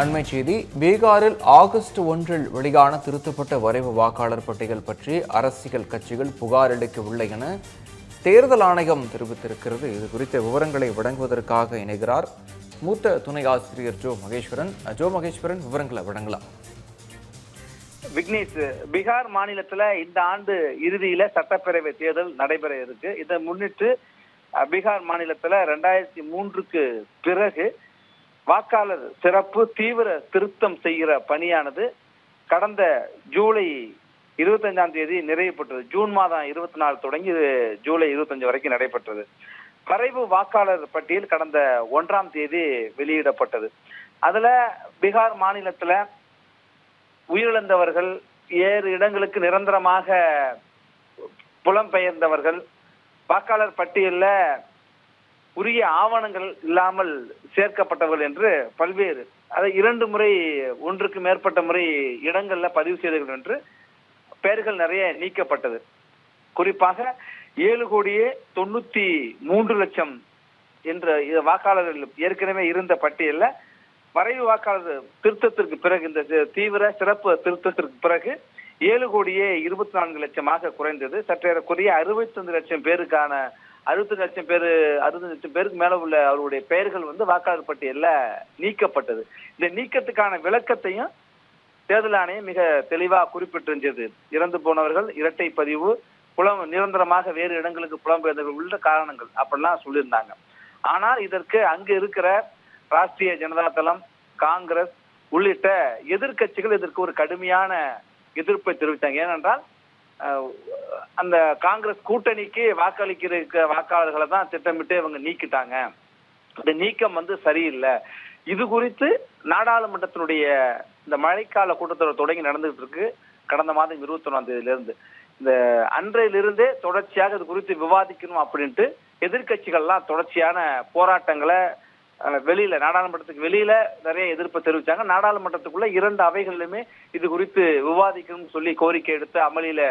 அண்மை செய்தி பீகாரில் ஆகஸ்ட் ஒன்றில் வெளியான திருத்தப்பட்ட வரைவு வாக்காளர் பட்டியல் பற்றி அரசியல் கட்சிகள் புகார் அளிக்கவில்லை என தேர்தல் ஆணையம் தெரிவித்திருக்கிறது. இது குறித்த விவரங்களை வழங்குவதற்காக இணைகிறார் மூத்த துணை ஆசிரியர் ஜோ மகேஸ்வரன். ஜோ மகேஸ்வரன் விவரங்களை வழங்கலாம். விக்னேஷ் பீகார் மாநிலத்துல இந்த ஆண்டு இறுதியில சட்டப்பேரவை தேர்தல் நடைபெற இருக்கு. இதை முன்னிட்டு பீகார் மாநிலத்துல ரெண்டாயிரத்தி மூன்றுக்கு பிறகு வாக்காளர் சிறப்பு தீவிர திருத்தம் செய்கிற பணியானது கடந்த ஜூலை இருபத்தஞ்சாம் தேதி நிறைவு பெற்றது ஜூன் மாதம் இருபத்தி நாலு தொடங்கி ஜூலை இருபத்தஞ்சு வரைக்கும் நடைபெற்றது. வரைவு வாக்காளர் பட்டியல் கடந்த ஒன்றாம் தேதி வெளியிடப்பட்டது. அதுல பீகார் மாநிலத்துல உயிரிழந்தவர்கள் ஏறு இடங்களுக்கு நிரந்தரமாக புலம்பெயர்ந்தவர்கள் வாக்காளர் பட்டியலில் உரிய ஆவணங்கள் இல்லாமல் சேர்க்கப்பட்டவர்கள் என்று பல்வேறு அதை இரண்டு முறை ஒன்றுக்கு மேற்பட்ட முறை இடங்கள்ல பதிவு செய்தவர்கள் என்று பெயர்கள் நிறைய நீக்கப்பட்டது. குறிப்பாக ஏழு கோடியே தொண்ணூத்தி மூன்று லட்சம் என்ற இது வாக்காளர்கள் ஏற்கனவே இருந்த பட்டியல்ல வரைவு வாக்காளர் திருத்தத்திற்கு பிறகு இந்த தீவிர சிறப்பு திருத்தத்திற்கு பிறகு ஏழு கோடியே இருபத்தி நான்கு லட்சமாக குறைந்தது. சற்றேறக்குரிய அறுபத்தஞ்சு லட்சம் பேருக்கான அறுபத்தஞ்சு லட்சம் பேர் அறுபத்தஞ்சு லட்சம் பேருக்கு மேல உள்ள அவருடைய பெயர்கள் வந்து வாக்காளர் பட்டியலில் நீக்கப்பட்டது. இந்த நீக்கத்துக்கான விளக்கத்தையும் தேர்தல் ஆணையம் மிக தெளிவாக குறிப்பிட்டிருந்தது. இறந்து போனவர்கள் இரட்டை பதிவு புலம் நிரந்தரமாக வேறு இடங்களுக்கு புலம்பெயர்ந்தவர்கள் உள்ள காரணங்கள் அப்படிலாம் சொல்லியிருந்தாங்க. ஆனால் இதற்கு அங்கு இருக்கிற ராஷ்டிரிய ஜனதா தளம் காங்கிரஸ் உள்ளிட்ட எதிர்க்கட்சிகள் இதற்கு ஒரு கடுமையான எதிர்ப்பை தெரிவித்தாங்க. ஏனென்றால் அந்த காங்கிரஸ் கூட்டணிக்கு வாக்களிக்கிற வாக்காளர்களை தான் திட்டமிட்டு இவங்க நீக்கிட்டாங்க. இந்த நீக்கம் வந்து சரியில்லை. இது குறித்து நாடாளுமன்றத்தினுடைய இந்த மழைக்கால கூட்டத்தொடர் தொடங்கி நடந்துகிட்டு இருக்கு. கடந்த மாதம் இருபத்தி ஒன்றாம் தேதியிலிருந்து. இந்த அன்றையிலிருந்தே தொடர்ச்சியாக இது குறித்து விவாதிக்கணும் அப்படின்ட்டு எதிர்க்கட்சிகள்லாம் தொடர்ச்சியான போராட்டங்களை வெளியில நாடாளுமன்றத்துக்கு வெளியில நிறைய எதிர்ப்பு தெரிவிச்சாங்க. நாடாளுமன்றத்துக்குள்ள இரண்டு அவைகளிலுமே இது குறித்து விவாதிக்கணும்னு சொல்லி கோரிக்கை எடுத்து அமளியில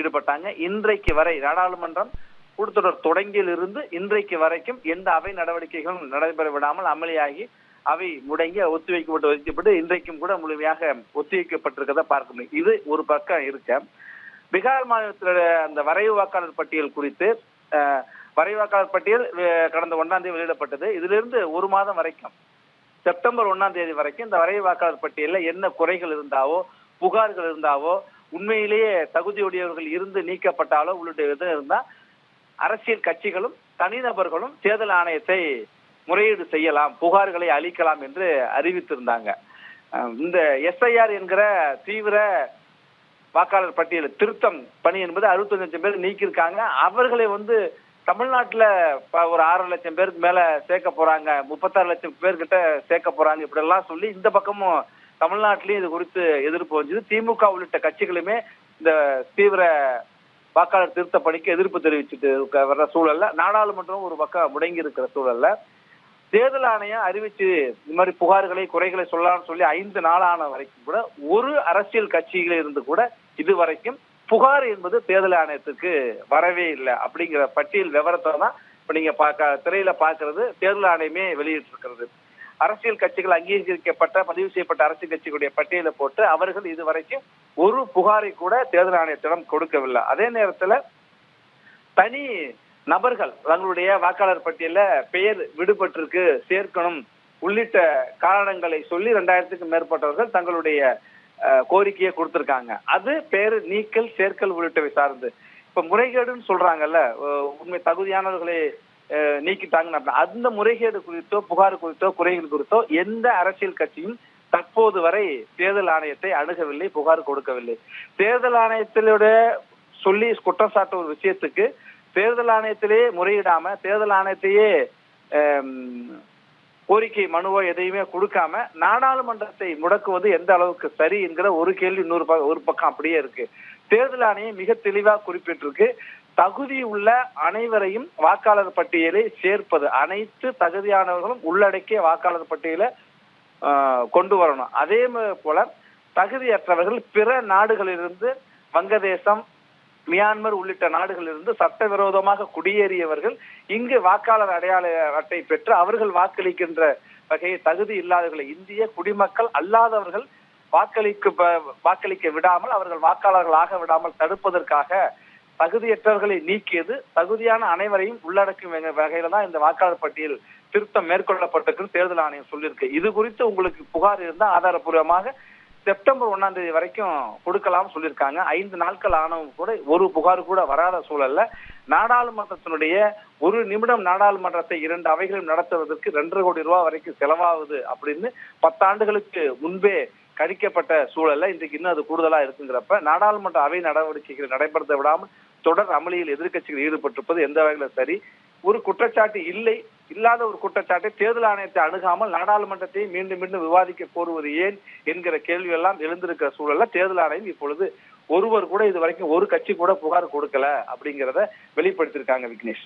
ஈடுபட்டாங்க. இன்றைக்கு வரை நாடாளுமன்றம் கூட்டத்தொடர் தொடங்கியிலிருந்து இன்றைக்கு வரைக்கும் எந்த அவை நடவடிக்கைகளும் நடைபெற விடாமல் அமளியாகி அவை முடங்கி ஒத்திவைக்கப்பட்டு வைக்கப்பட்டு இன்றைக்கும் கூட முழுமையாக ஒத்திவைக்கப்பட்டிருக்கதை பார்க்க முடியும். இது ஒரு பக்கம் இருக்க. பீகார் மாநிலத்தில் அந்த வரைவு வாக்காளர் பட்டியல் குறித்து வரைவாக்காளர் வாக்காளர் பட்டியல் கடந்த ஒன்றாம் தேதி வெளியிடப்பட்டது. இதிலிருந்து ஒரு மாதம் வரைக்கும் செப்டம்பர் ஒன்றாம் தேதி வரைக்கும் இந்த வரைவு வாக்காளர் பட்டியலில் என்ன குறைகள் இருந்தாவோ புகார்கள் இருந்தாவோ உண்மையிலேயே தகுதியுடையவர்கள் இருந்து நீக்கப்பட்டாலோ உள்ளிட்ட எதுவும் இருந்தால் அரசியல் கட்சிகளும் தனிநபர்களும் தேர்தல் ஆணையத்தை முறையீடு செய்யலாம் புகார்களை அளிக்கலாம் என்று அறிவித்திருந்தாங்க. இந்த எஸ்ஐஆர் என்கிற தீவிர வாக்காளர் பட்டியல் திருத்தம் பணி என்பது அறுபத்தஞ்சு லட்சம் பேர் நீக்கியிருக்காங்க. அவர்களை வந்து தமிழ்நாட்டுல ப- ஒரு ஆறு லட்சம் பேருக்கு மேல சேர்க்க போறாங்க. முப்பத்தாறு லட்சம் பேர்கிட்ட சேர்க்க போறாங்க. இப்படி எல்லாம் சொல்லி இந்த பக்கமும் தமிழ்நாட்டிலயும் இது குறித்து எதிர்ப்பு வந்தது. திமுக உள்ளிட்ட கட்சிகளுமே இந்த தீவிர வாக்காளர் திருத்த பணிக்கு எதிர்ப்பு தெரிவிச்சுட்டு வர்ற சூழல்ல நாடாளுமன்றம் ஒரு பக்கம் முடங்கி இருக்கிற சூழல்ல தேர்தல் ஆணையம் அறிவிச்சு இந்த மாதிரி புகார்களை குறைகளை சொல்லலாம்னு சொல்லி ஐந்து நாளான வரைக்கும் கூட ஒரு அரசியல் கட்சியில இருந்து கூட இதுவரைக்கும் புகார் என்பது தேர்தல் ஆணையத்துக்கு வரவே இல்லை அப்படிங்கிற பட்டியல் விவரத்தை தான் இப்ப நீங்க பார்க்க திரையில பாக்குறது தேர்தல் ஆணையமே வெளியிட்டிருக்கிறது. அரசியல் கட்சிகள் அங்கீகரிக்கப்பட்ட பதிவு செய்யப்பட்ட அரசியல் கட்சிகளுடைய பட்டியலை போட்டு அவர்கள் இதுவரைக்கும் ஒரு புகாரை கூட தேர்தல் ஆணையத்திடம் கொடுக்கவில்லை. அதே நேரத்துல தனி நபர்கள் தங்களுடைய வாக்காளர் பட்டியல பெயர் விடுபட்டிருக்கு சேர்க்கணும் உள்ளிட்ட காரணங்களை சொல்லி ரெண்டாயிரத்துக்கு மேற்பட்டவர்கள் தங்களுடைய கோரிக்கையை கொடுத்திருக்காங்க. அது பேரு நீக்கல் சேர்க்கல் உள்ளிட்டவை சார்ந்து. இப்ப முறைகேடுன்னு சொல்றாங்கல்ல உண்மை தகுதியானவர்களை நீக்கிட்டாங்கன்னு அந்த முறைகேடு குறித்தோ புகார் குறித்தோ குறைகள் குறித்தோ எந்த அரசியல் கட்சியும் தற்போது வரை தேர்தல் ஆணையத்தை அணுகவில்லை புகார் கொடுக்கவில்லை. தேர்தல் ஆணையத்திலோட சொல்லி குற்றம் சாட்ட ஒரு விஷயத்துக்கு தேர்தல் ஆணையத்திலே முறையிடாம தேர்தல் ஆணையத்தையே கோரிக்கை மனுவோ எதையுமே கொடுக்காம நாடாளுமன்றத்தை முடக்குவது எந்த அளவுக்கு சரி என்கிற ஒரு கேள்வி இன்னொரு பக்கம் ஒரு பக்கம் அப்படியே இருக்கு. தேர்தல் ஆணையம் மிக தெளிவா குறிப்பிட்டிருக்கு. தகுதி உள்ள அனைவரையும் வாக்காளர் பட்டியலை சேர்ப்பது அனைத்து தகுதியானவர்களும் உள்ளடக்கிய வாக்காளர் பட்டியலை கொண்டு வரணும். அதே போல தகுதியற்றவர்கள் பிற நாடுகளிலிருந்து வங்கதேசம் மியான்மர் உள்ளிட்ட நாடுகளிலிருந்து சட்டவிரோதமாக குடியேறியவர்கள் இங்கு வாக்காளர் அடையாள அட்டை பெற்று அவர்கள் வாக்களிக்கின்ற வகையை தகுதி இல்லாதவர்களை இந்திய குடிமக்கள் அல்லாதவர்கள் வாக்களிக்க ப- வாக்களிக்க விடாமல் அவர்கள் வாக்காளர்களாக விடாமல் தடுப்பதற்காக தகுதியற்றவர்களை நீக்கியது தகுதியான அனைவரையும் உள்ளடக்கும் வகையில தான் இந்த வாக்காளர் பட்டியல் திருத்தம் மேற்கொள்ளப்பட்டிருக்குன்னு தேர்தல் ஆணையம் சொல்லியிருக்கு. இது குறித்து உங்களுக்கு புகார் இருந்தால் ஆதாரப்பூர்வமாக செப்டம்பர் ஒன்னாம் தேதி வரைக்கும் கொடுக்கலாம் சொல்லியிருக்காங்க. ஐந்து நாட்கள் ஆனவும் கூட ஒரு புகார் கூட வராத சூழல்ல நாடாளுமன்றத்தினுடைய ஒரு நிமிடம் நாடாளுமன்றத்தை இரண்டு அவைகளும் நடத்துவதற்கு ரெண்டரை கோடி ரூபாய் வரைக்கும் செலவாகுது அப்படின்னு பத்தாண்டுகளுக்கு முன்பே கணிக்கப்பட்ட சூழல்ல இன்றைக்கு இன்னும் அது கூடுதலா இருக்குங்கிறப்ப நாடாளுமன்ற அவை நடவடிக்கைகளை நடைபெறத விடாமல் தொடர் அமளியில் எதிர்க்கட்சிகள் ஈடுபட்டிருப்பது எந்த வகையில சரி. ஒரு குற்றச்சாட்டு இல்லை. இல்லாத ஒரு குற்றச்சாட்டை தேர்தல் ஆணையத்தை அணுகாமல் நாடாளுமன்றத்தை மீண்டும் மீண்டும் விவாதிக்க கோருவது ஏன் என்கிற கேள்வி எல்லாம் எழுந்திருக்கிற சூழல்ல தேர்தல் ஆணையம் இப்பொழுது ஒருவர் கூட இது வரைக்கும் ஒரு கட்சி கூட புகார் கொடுக்கல அப்படிங்கிறத வெளிப்படுத்தியிருக்காங்க விக்னேஷ்.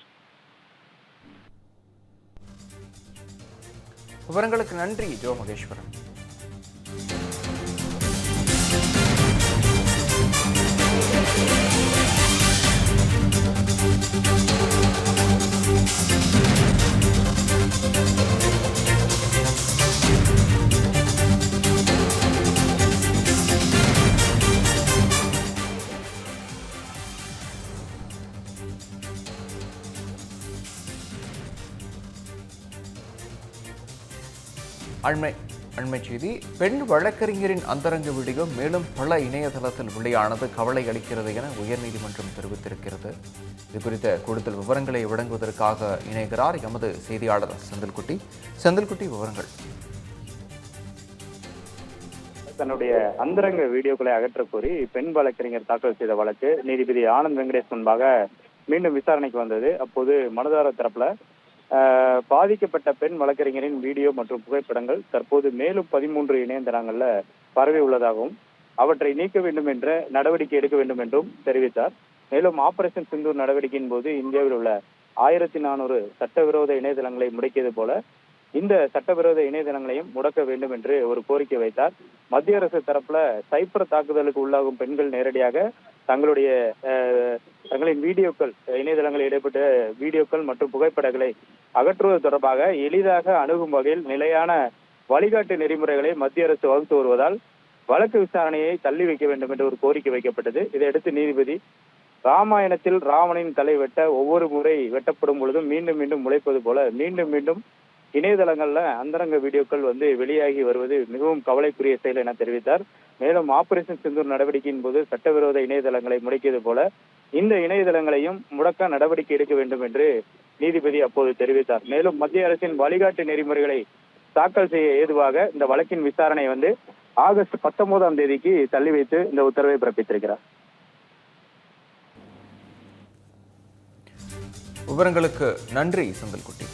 விவரங்களுக்கு நன்றி ஜோ மகேஸ்வரன். அண்மை அண்மை செய்தி. பெண் வழக்கறிஞரின் அந்தரங்க வீடியோ மேலும் பல இணையதளத்தில் வெளியானது கவலை அளிக்கிறது என உயர்நீதிமன்றம் தெரிவித்திருக்கிறது. இது குறித்த கூடுதல் விவரங்களை வழங்குவதற்காக இணைகிறார் எமது செய்தியாளர் செந்தில்குட்டி. செந்தில்குட்டி விவரங்கள். தன்னுடைய அந்தரங்க வீடியோக்களை அகற்றக் கோரி பெண் வழக்கறிஞர் தாக்கல் செய்த வழக்கு நீதிபதி ஆனந்த் வெங்கடேஷ் முன்பாக மீண்டும் விசாரணைக்கு வந்தது. அப்போது மனதார தரப்புல பாதிக்கப்பட்ட பெண் வழக்கறிஞரின் வீடியோ மற்றும் புகைப்படங்கள் தற்போது மேலும் பதிமூன்று இணையதளங்கள்ல பரவி உள்ளதாகவும் அவற்றை நீக்க வேண்டும் என்ற நடவடிக்கை எடுக்க வேண்டும் என்றும் தெரிவித்தார். மேலும் ஆபரேஷன் சிந்தூர் நடவடிக்கையின் போது இந்தியாவில் உள்ள ஆயிரத்தி நானூறு சட்டவிரோத இணையதளங்களை முடக்கியது போல இந்த சட்டவிரோத இணையதளங்களையும் முடக்க வேண்டும் என்று ஒரு கோரிக்கை வைத்தார். மத்திய அரசு தரப்புல சைபர் தாக்குதலுக்கு உள்ளாகும் பெண்கள் நேரடியாக தங்களுடைய அஹ், தங்களின் வீடியோக்கள் இணையதளங்களில் இடைப்பட்ட வீடியோக்கள் மற்றும் புகைப்படங்களை அகற்றுவது தொடர்பாக எளிதாக அணுகும் வகையில் நிலையான வழிகாட்டு நெறிமுறைகளை மத்திய அரசு வகுத்து வருவதால் வழக்கு விசாரணையை தள்ளி வைக்க வேண்டும் என்று ஒரு கோரிக்கை வைக்கப்பட்டது. இதையடுத்து நீதிபதி ராமாயணத்தில் ராவணின் தலை வெட்ட ஒவ்வொரு முறை வெட்டப்படும் பொழுதும் மீண்டும் மீண்டும் முளைப்பது போல மீண்டும் மீண்டும் இணையதளங்கள்ல அந்தரங்க வீடியோக்கள் வந்து வெளியாகி வருவது மிகவும் கவலைக்குரிய செயல் என தெரிவித்தார். மேலும் ஆபரேஷன் சிந்தூர் நடவடிக்கையின் போது சட்டவிரோத இணையதளங்களை முடக்கியது போல இந்த இணையதளங்களையும் முடக்க நடவடிக்கை எடுக்க வேண்டும் என்று நீதிபதி அப்போது தெரிவித்தார். மேலும் மத்திய அரசின் வழிகாட்டு நெறிமுறைகளை தாக்கல் செய்ய ஏதுவாக இந்த வழக்கின் விசாரணை வந்து ஆகஸ்ட் பத்தொன்பதாம் தேதிக்கு தள்ளி வைத்து இந்த உத்தரவை பிறப்பித்திருக்கிறார். விவரங்களுக்கு நன்றி செங்கல்குட்டி